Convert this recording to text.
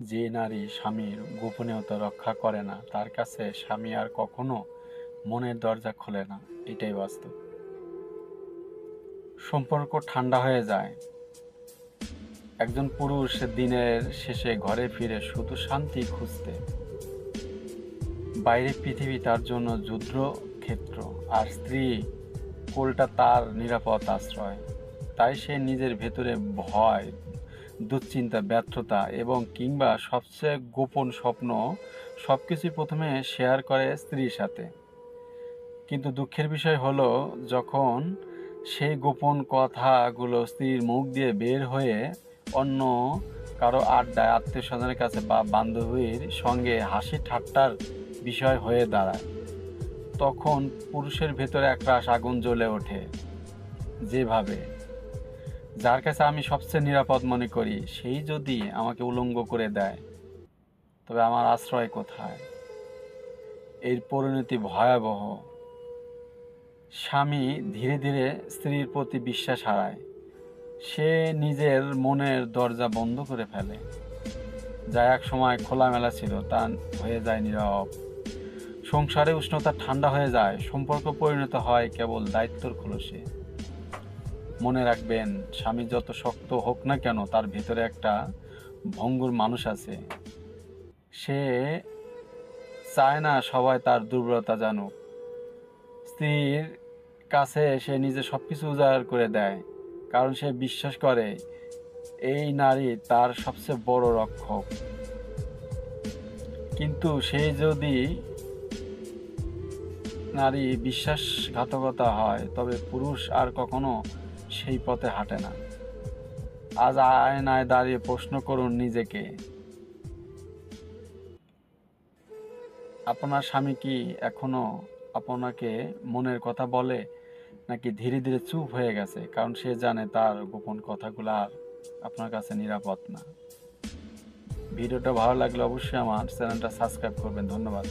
যে নারী স্বামীর গোপনীয়তা রক্ষা করে না, তার কাছে স্বামী আর কখনো মনের দরজা খোলে না। এটাই বাস্তব। সম্পর্ক ঠান্ডা হয়ে যায়। একজন পুরুষ দিনের শেষে ঘরে ফিরে শুধু শান্তি খুঁজতে। বাইরে পৃথিবী তার জন্য যুদ্ধ ক্ষেত্র আর স্ত্রী কোলটা তার নিরাপদ আশ্রয়। তাই সে নিজের ভেতরে ভয় দুশ্চিন্তা, ব্যর্থতা এবং কিংবা সবচেয়ে গোপন স্বপ্ন সব কিছুই প্রথমে শেয়ার করে স্ত্রীর সাথে। কিন্তু দুঃখের বিষয় হলো, যখন সেই গোপন কথাগুলো স্ত্রীর মুখ দিয়ে বের হয়ে অন্য কারও আড্ডায় আত্মীয় স্বজনের কাছে বা বান্ধবীর সঙ্গে হাসি ঠাট্টার বিষয় হয়ে দাঁড়ায়, তখন পুরুষের ভেতরে একরাশ আগুন জ্বলে ওঠে। যেভাবে যার কাছে আমি সবচেয়ে নিরাপদ মনে করি, সেই যদি আমাকে উলঙ্গ করে দেয়, তবে আমার আশ্রয় কোথায়? এর পরিণতি ভয়াবহ। স্বামী ধীরে ধীরে স্ত্রীর প্রতি বিশ্বাস হারায়। সে নিজের মনের দরজা বন্ধ করে ফেলে। যা এক সময় খোলামেলা ছিল, তা হয়ে যায় নীরব। সংসারে উষ্ণতা ঠান্ডা হয়ে যায়, সম্পর্ক পরিণত হয় কেবল দায়িত্বর খোলসে। মনে রাখবেন, স্বামী যত শক্ত হোক না কেন তার ভিতরে একটা ভঙ্গুর মানুষ আছে। সে চায় না সবাই তার দুর্বলতা জানুক। স্ত্রীর কাছে সে নিজে সব কিছু উজাড় করে দেয়, কারণ সে বিশ্বাস করে এই নারী তার সবচেয়ে বড় রক্ষক। কিন্তু সে যদি নারী বিশ্বাসঘাতকতা হয়, তবে পুরুষ আর কখনো সেই পথে হাঁটে না। আজ আয়নায় দাঁড়িয়ে প্রশ্ন করুন নিজেকে। আপনার স্বামী কি এখনও আপনাকে মনের কথা বলে, নাকি ধীরে ধীরে চুপ হয়ে গেছে? কারণ সে জানে তার গোপন কথাগুলো আর আপনার কাছে নিরাপদ না। ভিডিওটা ভালো লাগলে অবশ্যই আমার চ্যানেলটা সাবস্ক্রাইব করবেন। ধন্যবাদ।